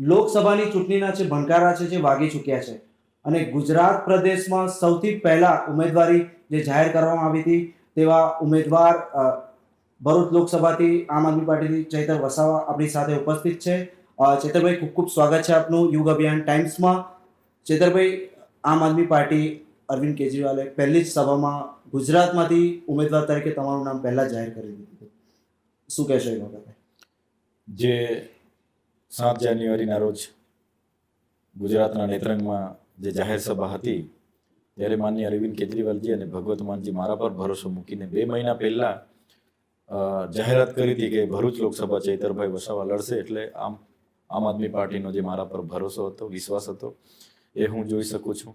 લોકસભાની ચૂંટણીના જે ભણકારા છે જે વાગી ચૂક્યા છે. અને ગુજરાત પ્રદેશમાં સૌથી પહેલા ઉમેદવારી જે જાહેર કરવામાં આવી હતી તેવા ઉમેદવાર ભરૂચ લોકસભાથી આમ આદમી પાર્ટીથી ચૈતર વસાવા આપણી સાથે ઉપસ્થિત છે. ચેતરભાઈ, ખૂબ ખૂબ સ્વાગત છે આપનું યુગ અભિયાન ટાઈમ્સમાં. ચેતરભાઈ, આમ આદમી પાર્ટી અરવિંદ કેજરીવાલે પહેલી જ સભામાં ગુજરાતમાંથી ઉમેદવાર તરીકે તમારું નામ પહેલાં જાહેર કરી દીધું શું કહેશો એ બાબતે? જે સાત જાન્યુઆરીના રોજ ગુજરાતના નેત્રંગમાં જે જાહેર સભા હતી, ત્યારે માન્ય અરવિંદ કેજરીવાલજી અને ભગવત માનજી મારા પર ભરોસો મૂકીને બે મહિના પહેલા જાહેરાત કરી હતી કે ભરૂચ લોકસભા ચૈતરભાઈ વસાવા લડશે એટલે આમ આમ આદમી પાર્ટીનો જે મારા પર ભરોસો હતો, વિશ્વાસ હતો, એ હું જોઈ શકું છું.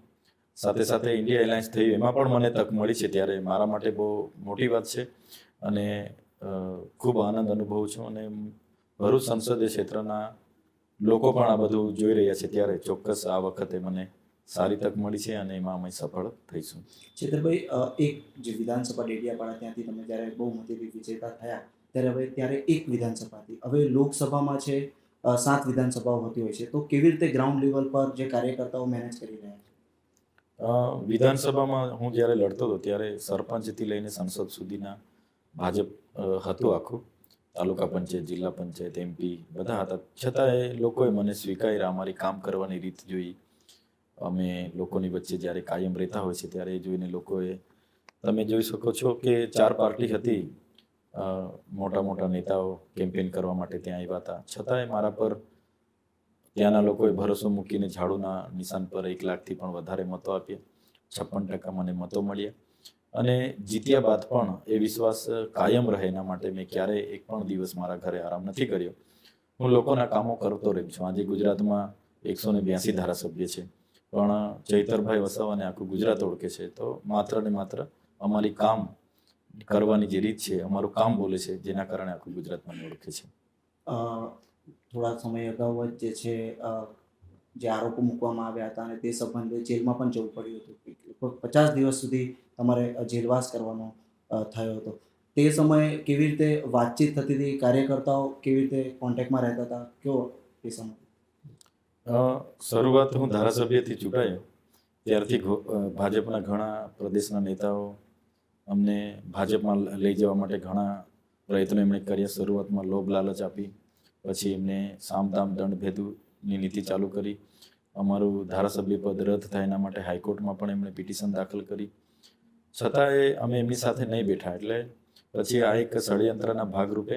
સાથે સાથે ઇન્ડિયા એલાયન્સ થયું, એમાં પણ મને તક મળી છે ત્યારે મારા માટે બહુ મોટી વાત છે અને ખૂબ આનંદ અનુભવું છું અને ભરૂચ સંસદીય ક્ષેત્રના લોકો પણ આ બધું જોઈ રહ્યા છે ત્યારે ચોક્કસ આ વખતે મને સારી તક મળી છે અને એમાં અમે સફળ થઈશું. ચેતરભાઈ એક જે વિધાનસભા ડેડિયાપાડા ત્યાંથી તમે જ્યારે બહુ મોટી વિજેતા થયા ત્યારે હવે ત્યારે એક વિધાનસભા હતી હવે લોકસભામાં છે સાત વિધાનસભાઓ હોતી હોય છે. તો કેવી રીતે ગ્રાઉન્ડ લેવલ પર જે કાર્યકર્તાઓ મેનેજ કરી રહ્યા છે? વિધાનસભામાં હું જ્યારે લડતો હતો ત્યારે સરપંચથી લઈને સંસદ સુધીના ભાજપ હતું આખું. તાલુકા પંચાયત, જિલ્લા પંચાયત એમપી બધા હતા. છતાંય લોકોએ મને સ્વીકાર્યા, અમારી કામ કરવાની રીત જોઈ. અમે લોકોની વચ્ચે જ્યારે કાયમ રહેતા હોય છે, ત્યારે એ જોઈને લોકોએ, તમે જોઈ શકો છો કે ચાર પાર્ટી હતી. મોટા મોટા નેતાઓ કેમ્પેન કરવા માટે ત્યાં આવ્યા હતા. છતાંય મારા પર ત્યાંના લોકોએ ભરોસો મૂકીને ઝાડુના નિશાન પર એક લાખથી પણ વધારે મતો આપ્યા. છપ્પન ટકા મને મતો મળ્યા. અને જીત્યા બાદ પણ એ વિશ્વાસ કાયમ રહે એના માટે મેં ક્યારેય એક પણ દિવસ મારા ઘરે આરામ નથી કર્યો. હું લોકોના કામો કરતો રહ્યો છું. આજે ગુજરાતમાં એકસો ને બ્યાસી ધારાસભ્ય છે. પણ ચૈતરભાઈ વસાવાને આખું ગુજરાત ઓળખે છે. તો માત્ર ને માત્ર અમારી કામ કરવાની જે રીત છે, અમારું કામ બોલે છે, જેના કારણે આખું ગુજરાત મને ઓળખે છે. થોડા સમય અગાઉ જ જે છે જે આરોપો મૂકવામાં આવ્યા હતા અને તે સંબંધે જેલમાં પણ જવું પડ્યું હતું. લગભગ પચાસ દિવસ સુધી તમારે જેલવાસ કરવાનો થયો હતો. તે સમયે કેવી રીતે વાતચીત થતી હતી? કાર્યકર્તાઓ કેવી રીતે કોન્ટેક્ટમાં રહેતા હતા? કેવો તે સમય? શરૂઆત હું ધારાસભ્યથી ચૂંટાયો. ત્યારથી ભાજપના ઘણા પ્રદેશના નેતાઓ અમને ભાજપમાં લઈ જવા માટે ઘણા પ્રયત્નો એમણે કર્યા. શરૂઆતમાં લોભ લાલચ આપી, પછી એમને સામદામ દંડ ભેદુની નીતિ ચાલુ કરી. અમારું ધારાસભ્ય પદ રદ થાય એના માટે હાઈકોર્ટમાં પણ એમણે પિટિશન દાખલ કરી. છતાંય અમે એમની સાથે નહીં બેઠા. એટલે પછી આ એક ષડયંત્રના ભાગરૂપે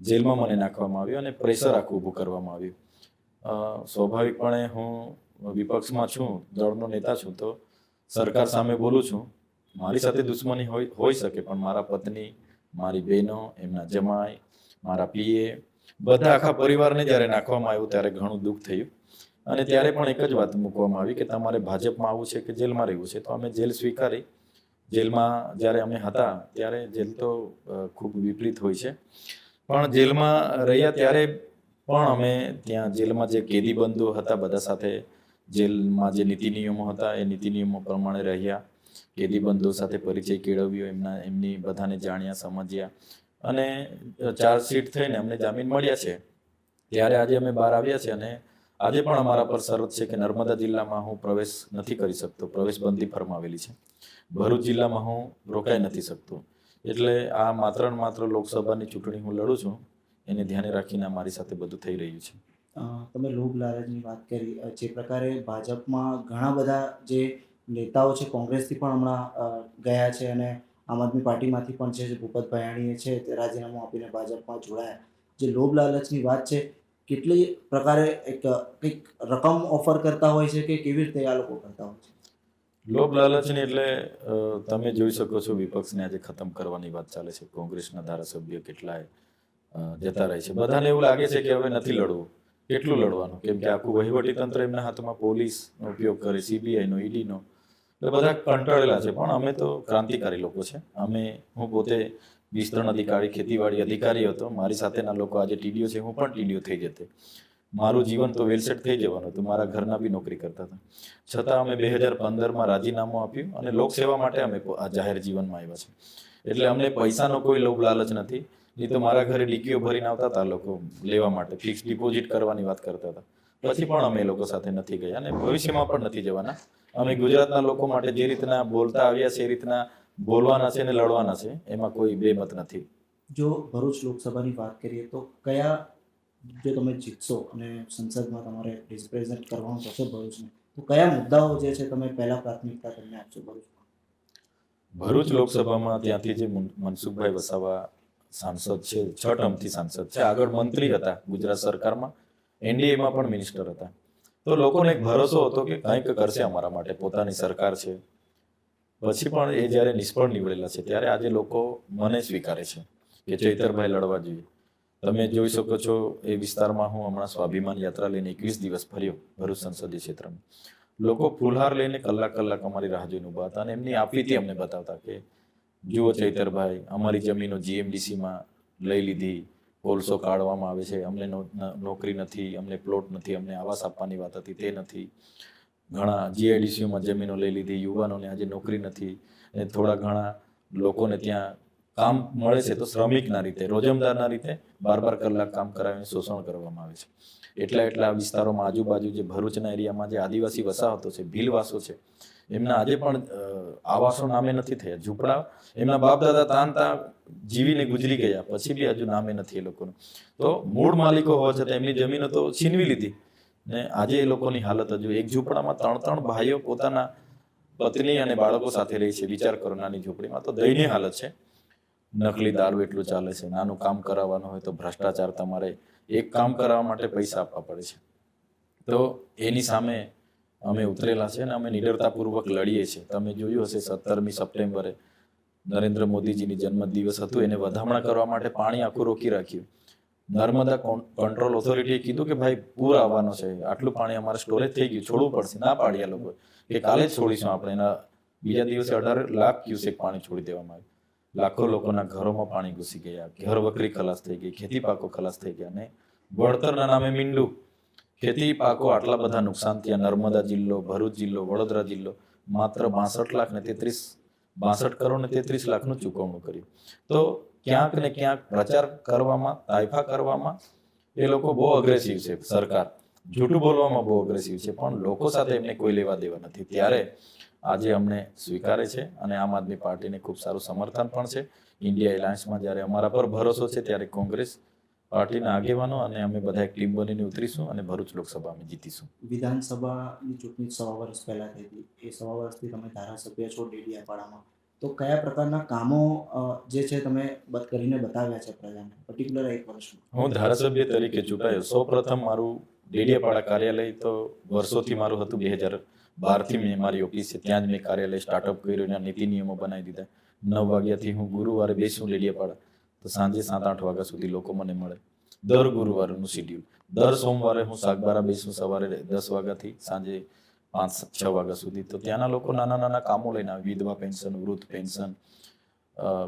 જેલમાં મને નાખવામાં આવ્યો અને પ્રેશર આખું ઊભું કરવામાં આવ્યું. સ્વાભાવિકપણે હું વિપક્ષમાં છું, દળનો નેતા છું, તો સરકાર સામે બોલું છું. મારી સાથે દુશ્મની હોય હોઈ શકે, પણ મારા પત્ની, મારી બહેનો, એમના જમાઈ, મારા પીએ, બધા આખા પરિવારને જ્યારે નાખવામાં આવ્યું, ત્યારે ઘણું દુઃખ થયું. અને ત્યારે પણ એક જ વાત મૂકવામાં આવી કે તમારે ભાજપમાં આવવું છે કે જેલમાં રહેવું છે, તો અમે જેલ સ્વીકારી. જેલમાં જ્યારે અમે હતા ત્યારે જેલ તો ખૂબ વિપરીત હોય છે. પણ જેલમાં રહ્યા ત્યારે પણ અમે ત્યાં જેલમાં જે કેદી બંધુ હતા, બધા સાથે જેલમાં જે નીતિ નિયમો હતા, એ નીતિ નિયમો પ્રમાણે રહ્યા. કેદી બંધુ સાથે પરિચય કેળવ્યો, એમના, એમની બધાને જાણ્યા, સમજ્યા. અને ચાર્જશીટ થઈને અમને જામીન મળ્યા છે. ત્યારે આજે અમે બહાર આવ્યા છે અને આજે પણ અમારા પર શરત છે કે નર્મદા જિલ્લામાં હું પ્રવેશ નથી કરી શકતો પ્રવેશ બંધી ફરમાવેલી છે. ભરૂચ જિલ્લામાં હું રોકાઈ નથી શકતો. એટલે આ માત્ર ને માત્ર લોકસભાની ચૂંટણી હું લડું છું, એને ધ્યાને રાખીને મારી સાથે બધું થઈ રહ્યું છે. તમે લોભ લાલચની વાત કરી જે પ્રકારે ભાજપમાં ઘણા બધા જે નેતાઓ છે, કોંગ્રેસથી પણ હમણાં ગયા છે અને આમ આદમી પાર્ટીમાંથી પણ છે જે ભૂપત ભયાણીએ છે, તે રાજીનામું આપીને ભાજપમાં જોડાયા. જે લોભ લાલચની વાત છે કેટલી પ્રકારે એક, કંઈક રકમ ઓફર કરતા હોય છે કે કેવી રીતે આ લોકો કરતા હોય છે? લોભ લાલચની એટલે તમે જોઈ શકો છો વિપક્ષને આજે ખતમ કરવાની વાત ચાલે છે. કોંગ્રેસના ધારાસભ્ય કેટલાય જતા રહે છે. બધાને એવું લાગે છે કે હવે નથી લડવું. કેટલું લડવાનું? કેમ કે આખું વહીવટી તંત્ર એમના હાથમાં પોલીસનો ઉપયોગ કરે, સીબીઆઈનો, ઈડીનો. એટલે બધા કંટાળેલા છે. પણ અમે તો ક્રાંતિકારી લોકો છે. અમે, હું પોતે વિસ્તરણ અધિકારી, ખેતીવાડી અધિકારી હતો. મારી સાથેના લોકો આજે ટીડીઓ છે. હું પણ ટીડીઓ થઈ જતે. મારું જીવન તો વેલસેટ થઈ જવાનું હતું. મારા ઘરના બી નોકરી કરતા હતા. છતાં અમે બે હજાર પંદરમાં રાજીનામું આપ્યું અને લોકસેવા માટે અમે આ જાહેર જીવનમાં આવ્યા છે એટલે અમને પૈસાનો કોઈ લોભ લાલચ નથી. નહીં તો મારા ઘરે ડીકીઓ ભરીને આવતા હતા લોકો લેવા માટે, ફિક્સ ડિપોઝિટ કરવાની વાત કરતા હતા. પછી પણ અમે લોકો સાથે નથી ગયા અને ભવિષ્યમાં પણ નથી જવાના. અમે ગુજરાતના લોકો માટે જે રીતના બોલતા આવ્યા છે, એ રીતના બોલવાના છે અને લડવાના છે એમાં કોઈ બેમત નથી. જો ભરૂચ લોકસભાની વાત કરીએ તો કયા જો તમે જીતશો અને સંસદમાં તમારે રિપ્રેઝેન્ટ કરવાનું થશે ભરૂચને તો કયા મુદ્દાઓ જે છે તમે પહેલા પ્રાથમિકતા તમને આપશો ભરૂચમાં? ભરૂચ લોકસભામાં ત્યાંથી જે મન- મનસુખભાઈ વસાવા સાંસદ છે છ ટર્મથી સાંસદ છે આગળ મંત્રી હતા ગુજરાત સરકારમાં એનડીએમાં પણ મિનિસ્ટર હતા. તો લોકોને એક ભરોસો હતો કે કંઈક કરશે અમારા માટે પોતાની સરકાર છે. પછી પણ એ જ્યારે નિષ્ફળ નીવડેલા છે, ત્યારે આજે લોકો મને સ્વીકારે છે કે ચૈતરભાઈ લડવા જોઈએ. તમે જોઈ શકો છો, એ વિસ્તારમાં હું હમણાં સ્વાભિમાન યાત્રા લઈને એકવીસ દિવસ ફર્યો ભરૂચ સંસદીય ક્ષેત્રમાં. લોકો ફુલહાર લઈને કલાક કલાક અમારી રાહ જોઈને ઊભા હતા અને એમની આપવીથી અમને બતાવતા કે, જુઓ ચૈતરભાઈ, અમારી જમીનો જીએમડીસીમાં લઈ લીધી, કોલસો કાઢવામાં આવે છે, અમને નોકરી નથી, અમને પ્લોટ નથી, અમને આવાસ આપવાની વાત હતી, તે નથી. ઘણા જીઆઈડીસીઓમાં જમીનો લઈ લીધી, યુવાનોને આજે નોકરી નથી અને થોડા ઘણા લોકોને ત્યાં કામ મળે છે તો શ્રમિકના રીતે, રોજમદારના રીતે બાર બાર કલાક કામ કરાવીને શોષણ કરવામાં આવે છે. એટલા એટલા વિસ્તારોમાં આજુબાજુ જે ભરૂચના એરિયામાં જે આદિવાસી વસાહતો છે, ભીલવાસો છે, એમના આજે પણ આવાસો નામે નથી થયા. ઝૂંપડા, એમના બાપ દાદા તાન તા જીવીને ગુજરી ગયા, પછી બી હજુ નામે નથી એ લોકોનું. તો મૂળ માલિકો હોવા છતાં એમની જમીનો તો છીનવી લીધી. ને આજે એ લોકોની હાલત હજુ એક ઝૂંપડામાં ત્રણ ત્રણ ભાઈઓ પોતાના પત્ની અને બાળકો સાથે રહે છે. વિચાર કરો, નાની ઝૂંપડીમાં તો દયનીય હાલત છે. નકલી દારૂ એટલું ચાલે છે. નાનું કામ કરાવવાનું હોય તો ભ્રષ્ટાચાર તમારે એક કામ કરાવવા માટે પૈસા આપવા પડે છે. તો એની સામે અમે ઉતરેલા છે અને અમે નિડરતાપૂર્વક લડીએ છીએ. તમે જોયું હશે, સત્તરમી સપ્ટેમ્બરે નરેન્દ્ર મોદીજીની જન્મદિવસ હતું. એને વધામણા કરવા માટે પાણી આખું રોકી રાખ્યું. નર્મદા કંટ્રોલ ઓથોરિટીએ કીધું કે ભાઈ, પૂર આવવાનો છે. આટલું પાણી અમારે સ્ટોરેજ થઈ ગયું, છોડવું પડશે. ના પાડ્યા લોકો. કે કાલે જ છોડીશું આપણે. એના બીજા દિવસે અઢાર લાખ ક્યુસેક પાણી છોડી દેવામાં આવ્યું. લાખો લોકોના ઘરોમાં પાણી ઘૂસી ગયા. ઘર વકરી ખલાસ થઈ ગઈ. ખેતી પાકો ખલાસ થઈ ગયા. અને વળતરના નામે મીંડું. ખેતી પાકો આટલા બધા નુકસાન થયા. નર્મદા જિલ્લો, ભરૂચ જિલ્લો, વડોદરા જિલ્લો, માત્ર બાસઠ લાખ ને તેત્રીસ, બાસઠ કરોડ ને તેત્રીસ લાખનું ચૂકવણું કર્યું. તો ક્યાંક ને ક્યાંક પ્રચાર કરવામાં તાઇફા કરવામાં એ લોકો બહુ અગ્રેસિવ છે સરકાર. જૂઠું બોલવામાં બહુ અગ્રેસિવ છે પણ લોકો સાથે એમને કોઈ લેવા દેવા નથી. ત્યારે આજે અમને સ્વીકારે છે અને આમ આદમી પાર્ટીને ખૂબ સારું સમર્થન પણ છે. ઇન્ડિયા એલાયન્સમાં જ્યારે અમારા પર ભરોસો છે ત્યારે કોંગ્રેસ પાર્ટીના આગેવાનો અને અમે બધા એક ટીમ બનીને ઉતરીશું અને ભરૂચ લોકસભા અમે જીતીશું. વિધાનસભાની ચૂંટણી સવા વર્ષ પહેલા થઈ હતી. એ સવા વર્ષથી તમે ધારાસભ્ય છો ડેડિયાપાડામાં. તો કયા પ્રકારના કામો જે છે તમે કરીને બતાવ્યા છે પ્રજાને? પર્ટિક્યુલર એક વર્ષમાં હું ધારાસભ્ય તરીકે ચૂંટાયો. સૌ પ્રથમ મારું ડેડિયાપાડા કાર્યાલય તો વર્ષોથી મારું હતું. બે હજાર બારથી મેં મારી ઓફિસ છે. ત્યાં જ મેં કાર્યાલય સ્ટાર્ટઅપ કર્યું એના નીતિ નિયમો બનાવી દીધા. નવ વાગ્યાથી હું ગુરુવારે બેસું ડેડિયાપાડા. તો સાંજે સાત આઠ વાગ્યા સુધી લોકો મને મળે. દર ગુરુવારનું શિડ્યુલ દર સોમવારે હું સાગબારા બેસું. સવારે દસ વાગ્યાથી સાંજે પાંચ, છ વાગ્યા સુધી. તો ત્યાંના લોકો નાના નાના કામો લઈને વિધવા પેન્શન, વૃદ્ધ પેન્શન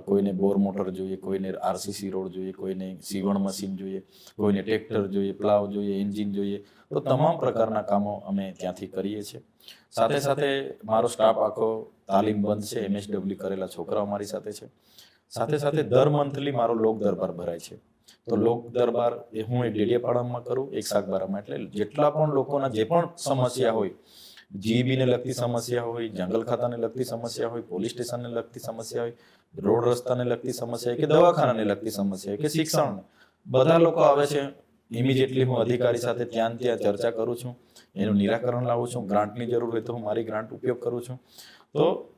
કોઈને બોર મોટર જોઈએ, કોઈને આરસીસી રોડ જોઈએ, કોઈને સીવણ મશીન જોઈએ, કોઈને ટ્રેક્ટર જોઈએ, પ્લાવ જોઈએ, એન્જિન જોઈએ. તો તમામ પ્રકારના કામો અમે ત્યાંથી કરીએ છીએ. સાથે સાથે મારો સ્ટાફ આખો તાલીમબંધ છે. એમએસડબલ્યુ કરેલા છોકરાઓ મારી સાથે છે. સાથે સાથે દર મંથલી મારો લોક દરબાર ભરાય છે. તો લોક દરબાર એ હું એક ડેડિયાપાડામાં કરું, એક શાકબારામાં એટલે જેટલા પણ લોકોના જે પણ સમસ્યા હોય જીબી ને લગતી સમસ્યા હોય, જંગલ ખાતાને લગતી સમસ્યા હોય, પોલીસ સ્ટેશનને લગતી સમસ્યા હોય, રોડ રસ્તાને લગતી સમસ્યા હોય કે દવાખાનાને લગતી સમસ્યા હોય કે શિક્ષણ બધા લોકો આવે છે. ઇમિડિયેટલી હું અધિકારી સાથે ત્યાં ત્યાં ચર્ચા કરું છું. એનું નિરાકરણ લાવું છું. ગ્રાન્ટની જરૂર હોય તો હું મારી ગ્રાન્ટ ઉપયોગ કરું છું. તો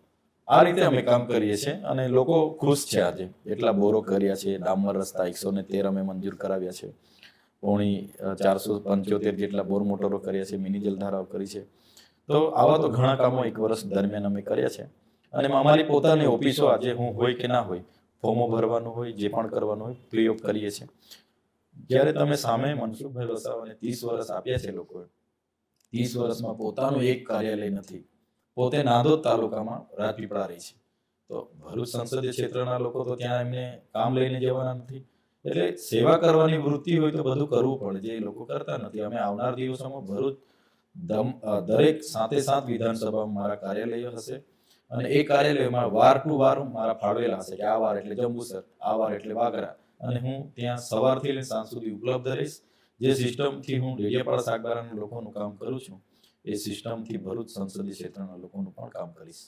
આ રીતે અમે કામ કરીએ છીએ અને લોકો ખુશ છે આજે. એટલા બોરો કર્યા છે. ડામર રસ્તા એકસો ને તેર અમે મંજૂર કરાવ્યા છે. પોણી ચારસો પંચોતેર જેટલા બોર મોટરો કર્યા છે. મિની જલધારાઓ કરી છે. તો આવા તો ઘણા કામો એક વર્ષ દરમિયાન અમે કર્યા છે. અને અમારી પોતાની ઓફિસો આજે હું હોય કે ના હોય, ફોર્મો ભરવાનું હોય, જે પણ કરવાનું હોય પ્રયોગ કરીએ છીએ. જ્યારે તમે સામે મનસુખભાઈ વસાવાને ત્રીસ વર્ષ આપ્યા છે લોકોએ, ત્રીસ વર્ષમાં પોતાનું એક કાર્યાલય નથી, પોતે નાંદોદ તાલુકામાં રાજપીપળા રહી છે. તો ભરૂચ સંસદીય ક્ષેત્રના લોકો તો ત્યાં એમને કામ લઈને જવાના નથી. એટલે સેવા કરવાની વૃત્તિ હોય તો બધું કરવું પડે, જે લોકો કરતા નથી. અમે આવનાર દિવસોમાં ભરૂચ દરેક સાતે સાત વિધાનસભામાં મારા કાર્યાલયો હશે અને એ કાર્યાલયમાં વાર ટુ વાર મારા ફાળવેલા હશે કે આ વાર એટલે જંબુસર, આ વાર એટલે વાગરા. અને હું ત્યાં સવારથી લઈને સાંજ સુધી ઉપલબ્ધ રહીશ. જે સિસ્ટમથી હું ડેડિયાપાડા શાકબારાના લોકોનું કામ કરું છું, એ સિસ્ટમથી ભરૂચ સંસદીય ક્ષેત્રના લોકોનું પણ કામ કરીશ.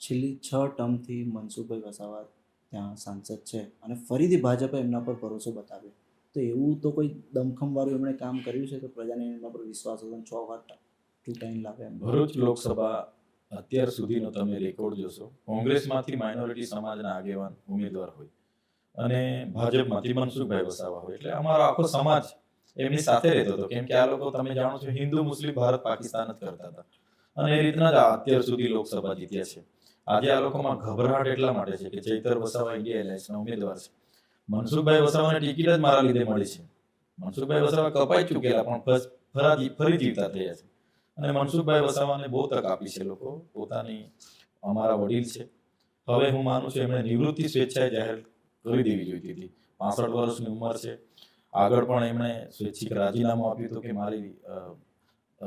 છેલ્લી છ ટર્મથી મનસુખભાઈ વસાવા ત્યાં સાંસદ છે અને ફરીથી ભાજપે એમના પર ભરોસો બતાવ્યો. તો એવું તો કોઈ દમખમવાળું એમણે કામ કર્યું છે? કે પ્રજાને એમના પર વિશ્વાસ હતો છ વાર ટુ ટાઈમ લાગે ભરૂચ લોકસભા અત્યાર સુધીનો તમે રેકોર્ડ જોશો. કોંગ્રેસમાંથી માઇનોરિટી સમાજના આગેવાન ઉમેદવાર હોય. અને ભાજપમાંથી મનસુખભાઈ વસાવા હોય. એટલે અમારો આખો સમાજ એમની સાથે રહેતો હતો. કેમ કે આ લોકો તમે જાણો છો, હિન્દુ, મુસ્લિમ, ભારત, પાકિસ્તાન જ કરતા હતા. અને એ રીતના જ અત્યાર સુધી લોકસભા જીત્યા છે. આજે આ લોકોમાં ગભરાટ એટલા માટે છે કે ચૈતર વસાવા ઇન્ડિયા એલાયન્સના ઉમેદવાર છે. મનસુખભાઈ વસાવાને ટિકિટ જ મારા લીધે મળી છે. મનસુખભાઈ વસાવા કપાઈ ચૂકેલા, પણ ફસ- ફરી જીવતા થયા છે. અને મનસુખભાઈ વસાવાને બહુ તક આપી છે લોકો. પોતાની અમારા વડીલ છે. હવે હું માનું છું એમણે નિવૃત્તિ સ્વેચ્છાએ જાહેર કરી દેવી જોઈતી હતી પાસઠ વર્ષની ઉંમર છે. આગળ પણ એમણે સ્વૈચ્છિક રાજીનામું આપ્યું હતું કે મારી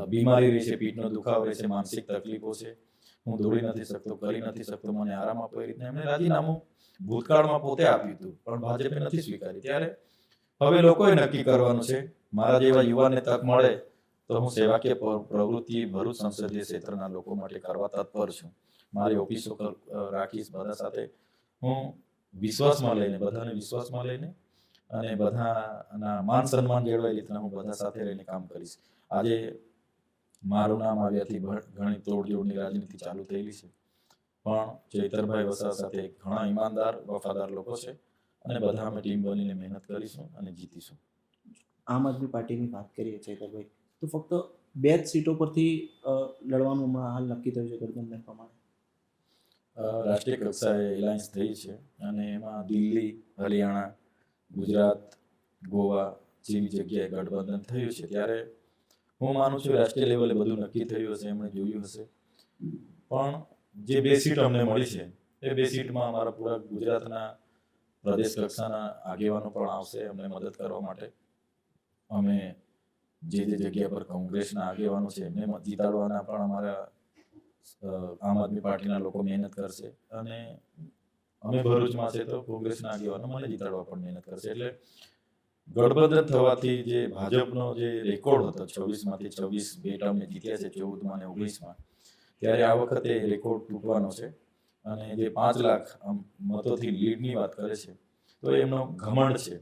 બીમારી રહી છે પીઠનો દુખાવો રહે છે, માનસિક તકલીફો છે. હું દોડી નથી શકતો કરી નથી શકતો મને આરામ આપો એ રીતના એમણે રાજીનામું ભૂતકાળમાં પોતે આપ્યું હતું પણ ભાજપે નથી સ્વીકારી. ત્યારે હવે લોકોએ નક્કી કરવાનું છે મારા જેવા યુવાનને તક મળે તો હું સેવાકીય પ્ર- પ્રવૃત્તિ ભરૂચ સંસદીય ક્ષેત્રના લોકો માટે કરવા તત્પર છું. મારી ઓફિસો રાખીશ બધા સાથે. હું વિશ્વાસમાં લઈને બધાને વિશ્વાસમાં લઈને અને બધાના માન સન્માન જળવાય રીતના હું બધા સાથે રહીને કામ કરીશ. આજે મારું નામ આવ્યાથી ઘણી તોડજોડની રાજનીતિ ચાલુ થયેલી છે. પણ ચૈતરભાઈ વસા સાથે ઘણા ઈમાનદાર વફાદાર લોકો છે અને બધા અમે ટીમ બનીને મહેનત કરીશું અને જીતીશું. આમ આદમી પાર્ટીની વાત કરીએ ચૈતરભાઈ તો ફક્ત બે જ સીટો પરથી લડવાનું હમણાં હાલ નક્કી થયું છે ગઠબંધન પ્રમાણે? રાષ્ટ્રીય કક્ષાએ એલાયન્સ થઈ છે અને એમાં દિલ્હી હરિયાણા ગુજરાત ગોવા જેવી જગ્યાએ ગઠબંધન થયું છે. ત્યારે હું માનું છું રાષ્ટ્રીય લેવલે બધું નક્કી થયું હશે, એમણે જોયું હશે. પણ જે બે સીટ અમને મળી છે, એ બે સીટમાં અમારા પૂરા ગુજરાતના પ્રદેશ કક્ષાના આગેવાનો પણ આવશે અમને મદદ કરવા માટે. અમે જે જે જગ્યા પર કોંગ્રેસના આગેવાનો છે, એમને જીતાડવાના પણ અમારા આમ આદમી પાર્ટીના લોકો મહેનત કરશે અને અમે ભરૂચમાં છે તો કોંગ્રેસના આગેવાનો મને જીતાડવા પણ મહેનત કરશે. એટલે ગઠબંધન થવાથી જે ભાજપનો જે રેકોર્ડ હતો છવ્વીસમાંથી છવ્વીસ, બે ટર્મે જીત્યા છે, ચૌદમાં અને ઓગણીસમાં, ત્યારે આ વખતે રેકોર્ડ તૂટવાનો છે. અને જે પાંચ લાખ મતોથી લીડની વાત કરે છે, તો એમનો ઘમંડ છે.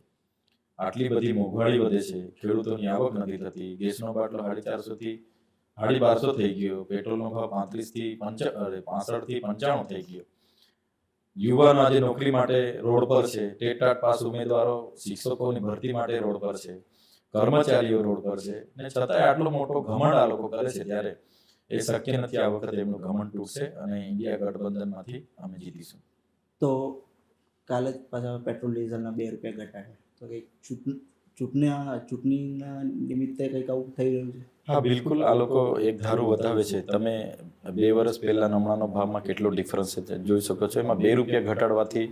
આટલી બધી મોંઘવારી વધે છે, ખેડૂતોની આવક નથી થતી, ગેસનો બાટલો સાડી ચારસો થી સાડી બારસો થઈ ગયો, પેટ્રોલનો ભાવ પાંત્રીસથી પંચા, અરે પાસઠથી પંચાણું થઈ ગયો. યુવાનો આજે નોકરી માટે રોડ પર છે ટેટાટ પાસ ઉમેદવારો, શિક્ષકોની ભરતી માટે રોડ પર છે, કર્મચારીઓ રોડ પર છે, ને છતાંય આટલો મોટો ઘમંડ આ લોકો કરે છે ત્યારે એ શક્ય નથી આ વખતે એમનું ઘમંડ તૂટશે અને ઇન્ડિયા ગઠબંધનમાંથી અમે જીતીશું. તો કાલે જ પાછા પેટ્રોલ, ડીઝલના બે રૂપિયા ઘટાડ્યા. તો કંઈક ચૂંટણી ચૂંટણી, ચૂંટણીના નિમિત્તે કંઈક આવું થઈ રહ્યું છે? હા બિલકુલ. આ લોકો એક ધારું વધાવે છે. તમે બે વર્ષ પહેલાં હમણાંનો ભાવમાં કેટલો ડિફરન્સ છે જોઈ શકો છો. એમાં બે રૂપિયા ઘટાડવાથી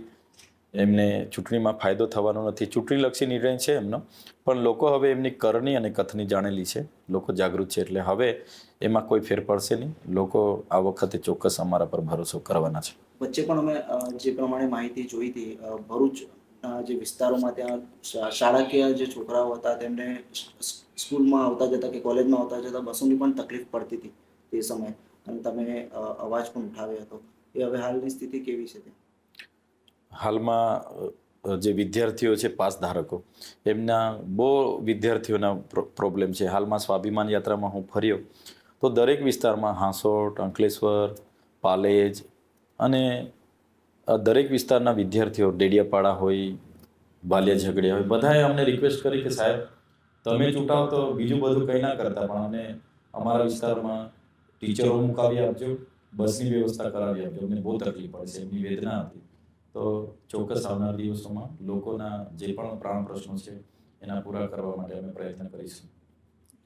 એમને ચૂંટણીમાં ફાયદો થવાનો નથી. ચૂંટણીલક્ષી નિર્ણય છે એમનો પણ લોકો હવે એમની કરણી અને કથની જાણેલી છે. લોકો જાગૃત છે એટલે હવે એમાં કોઈ ફેર પડશે નહીં. લોકો આ વખતે ચોક્કસ અમારા પર ભરોસો કરવાના છે. વચ્ચે પણ અમે જે પ્રમાણે માહિતી જોઈ હતી અ, ભરૂચના જે વિસ્તારોમાં ત્યાં શાળાકીય જે છોકરાઓ હતા તેમને સ્કૂલમાં આવતા જતા કે કોલેજમાં આવતા જતા બસોની પણ તકલીફ પડતી હતી તે સમયે. અને તમે અવાજ પણ ઉઠાવ્યો હતો. એ હવે હાલની સ્થિતિ કેવી છે હાલમાં જે વિદ્યાર્થીઓ છે પાસ ધારકો એમના બહુ વિદ્યાર્થીઓના પ્રો- પ્રોબ્લેમ છે. હાલમાં સ્વાભિમાન યાત્રામાં હું ફર્યો, તો દરેક વિસ્તારમાં હાંસોટ, અંકલેશ્વર, પાલેજ અને દરેક વિસ્તારના વિદ્યાર્થીઓ, ડેડિયાપાડા હોય બાલિયા ઝઘડિયા હોય, બધાએ અમને રિક્વેસ્ટ કરી કે સાહેબ, તમે ચૂંટાવ તો બીજું બધું કંઈ ના કરતા, પણ અમને અમારા વિસ્તારમાં ટીચરો મુકાવી આપજો, બસની વ્યવસ્થા કરાવી આપજો, અમને બહુ તકલીફ પડે છે, એમની વેદના હતી. તો ચોક્કસ આવનાર દિવસોમાં લોકોના જે પણ પ્રાણ પ્રશ્નો છે, એના પૂરા કરવા માટે અમે પ્રયત્ન કરીશું.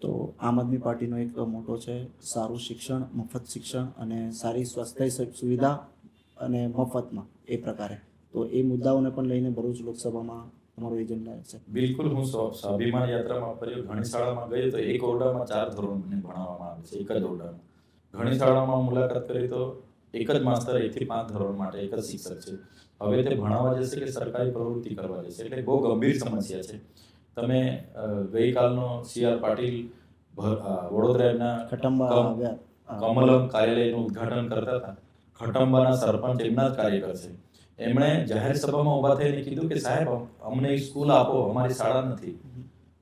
તો આમ આદમી પાર્ટીનો એક મોટો છે, સારું શિક્ષણ, મફત શિક્ષણ અને સારી સ્વાસ્થ્ય સુવિધા અને મફતમાં એ પ્રકારે. તો એ મુદ્દાઓને પણ લઈને ભરૂચ લોકસભામાં તમારો એજન્ડા છે. બિલકુલ હું સ્વ- સ્વાભિમાન યાત્રામાં ફર્યો ઘણી શાળામાં ગયો તો એક ઓરડામાં ચાર ધોરણને ભણાવવામાં આવે છે એક જ ઓરડામાં. ઘણી શાળામાં મુલાકાત કરી તો એક જ માસ્તર એકથી પાંચ ધોરણ માટે એક જ શિક્ષક છે. હવે તે ભણાવવા જશે કે સરકારી પ્રવૃત્તિ કરવા જશે? એટલે બહુ ગંભીર સમસ્યા છે. તમે ગઈકાલનો સી આર પાટીલ વડોદરાના કમલમ કાર્યાલયનું ઉદ્ઘાટન કરતા હતા. ખટંબાના સરપંચ એમના જ કાર્યકર છે. એમણે જાહેર સભામાં ઊભા થઈને કીધું કે, સાહેબ, અમને સ્કૂલ આપો, અમારી શાળા નથી.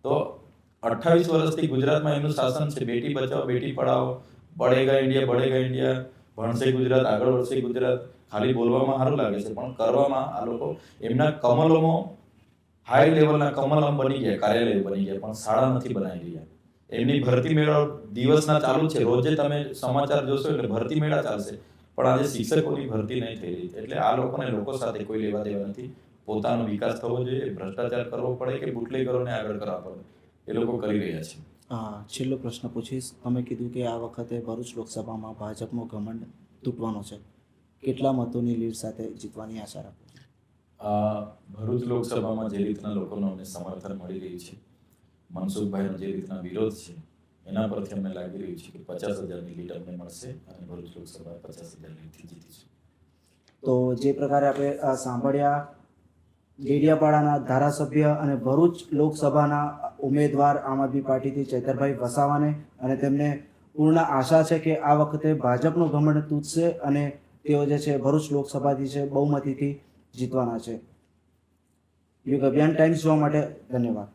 તો અઠ્ઠાવીસ વર્ષથી ગુજરાતમાં એમનું શાસન છે. બેટી બચાવો, બેટી પઢાઓ, બળેગા ઇન્ડિયા બળેગા ઇન્ડિયા, ભણશે ગુજરાત, આગળ વધશે ગુજરાત. ખાલી બોલવામાં સારું લાગે છે, પણ કરવામાં આ લોકો એમના કમલોમાં હાઈ લેવલના કમલમ બની ગયા, કાર્યાલય બની ગયા, પણ શાળા નથી બનાવી રહ્યા. એમની ભરતી મેળા દિવસના ચાલુ છે. રોજે તમે સમાચાર જોશો એટલે ભરતી મેળા ચાલશે. પણ આજે શિક્ષકોની ભરતી નહીં થઈ રહી. એટલે આ લોકોને લોકો સાથે કોઈ લેવા દેવા નથી. પોતાનો વિકાસ થવો જોઈએ ભ્રષ્ટાચાર કરવો પડે કે બુટલેગરોને આગળ કરવા પડે. એ લોકો કરી રહ્યા છે. હા છેલ્લો પ્રશ્ન પૂછીશ. તમે કીધું કે આ વખતે ભરૂચ લોકસભામાં ભાજપનો ઘમંડ તૂટવાનો છે. કેટલા મતોની લીડ સાથે જીતવાની આશા રાખો? ભરૂચ લોકસભામાં જે રીતના લોકોનો અમને સમર્થન મળી રહ્યું છે મનસુખભાઈનો જે રીતના વિરોધ છે એના પરથી અમને લાગી રહ્યું છે કે પચાસ હજારની લીડ અમને મળશે અને ભરૂચ લોકસભા પચાસ હજાર લીડથી જીતીશું તો જે પ્રકારે આપણે સાંભળ્યા ડેડિયાપાડાના ધારાસભ્ય અને ભરૂચ લોકસભાના ઉમેદવાર આમ આદમી પાર્ટીથી ચેતરભાઈ વસાવાને અને તેમને પૂર્ણ આશા છે કે આ વખતે ભાજપનો ઘમંડ તૂટશે અને તેઓ જે છે ભરૂચ લોકસભાથી છે, બહુમતીથી જીતવાના છે. યુગ અભિયાન ટાઈમ્સ જોવા માટે ધન્યવાદ.